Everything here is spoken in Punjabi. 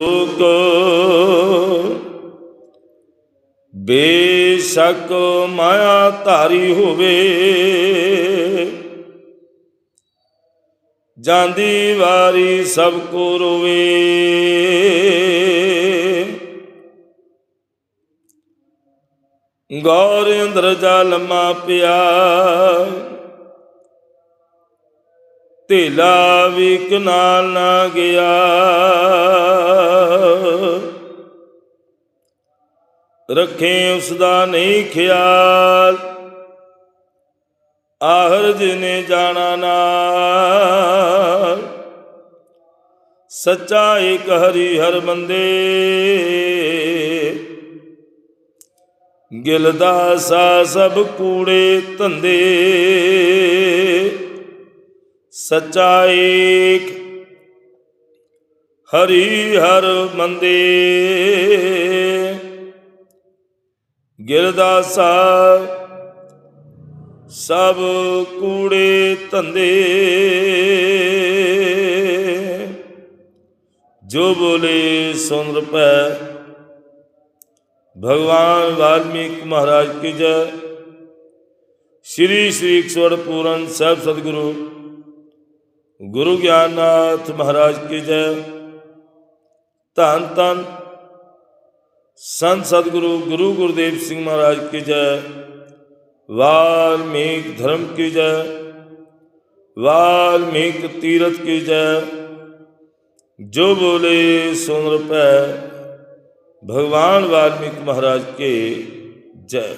ਲੋਕ ਬੇਸ਼ੱਕ ਮਾਇਆ ਧਾਰੀ ਹੋਵੇ ਜਾਂਦੀ ਵਾਰੀ ਸਭ ਕੋ ਰੋਵੇ ਗੌਰ ਇੰਦਰ ਜਲਮਾ ਪਿਆ ਧੇਲਾ ਵੀ ਕਨਾਲ ਨਾ ਗਿਆ। ਰੱਖੇ ਉਸ ਦਾ ਨਹੀਂ ਖਿਆਲ। ਆਹਰ ਜਿਨੇ ਜਾਣਾ ਨਾਲ। ਸੱਚਾ ਇੱਕ ਹਰੀ ਹਰ ਬੰਦੇ। ਗਿਲਦਾ ਸਾ ਸਭ ਕੂੜੇ ਧੰਦੇ। ਸੱਚਾ ਏਕ, ਹਰੀ ਹਰ ਮੰਦੇ। ਗਿਰਦਾਸਾ ਸਭ ਕੂੜੇ ਧੰਦੇ। ਜੋ ਬੋਲੇ ਸੁਨ ਰਪੈ। ਭਗਵਾਨ ਵਾਲਮੀਕ ਮਹਾਰਾਜ ਕੀ ਜੈ। ਸ਼੍ਰੀ ਸ਼੍ਰੀ 108 ਪੂਰਨ ਸਾਹਿਬ ਸਤਿਗੁਰੂ। ਗੁਰੂ ਗਿਆਨਨਾਥ ਮਹਾਰਾਜ ਕੀ ਜੈ। ਧੰਨ ਧੰਨ ਸੰਤ ਸਤਿਗੁਰੂ ਗੁਰੂ ਗੁਰਦੇਵ ਸਿੰਘ ਮਹਾਰਾਜ ਕੀ ਜੈ। ਵਾਲਮੀਕ ਧਰਮ ਕੀ ਜੈ। ਵਾਲਮੀਕ ਤੀਰਥ ਕੀ ਜੈ। ਜੋ ਬੋਲੇ ਸੁਨ ਰਪੈ ਭਗਵਾਨ ਵਾਲਮੀਕ ਮਹਾਰਾਜ ਕੇ ਜੈ।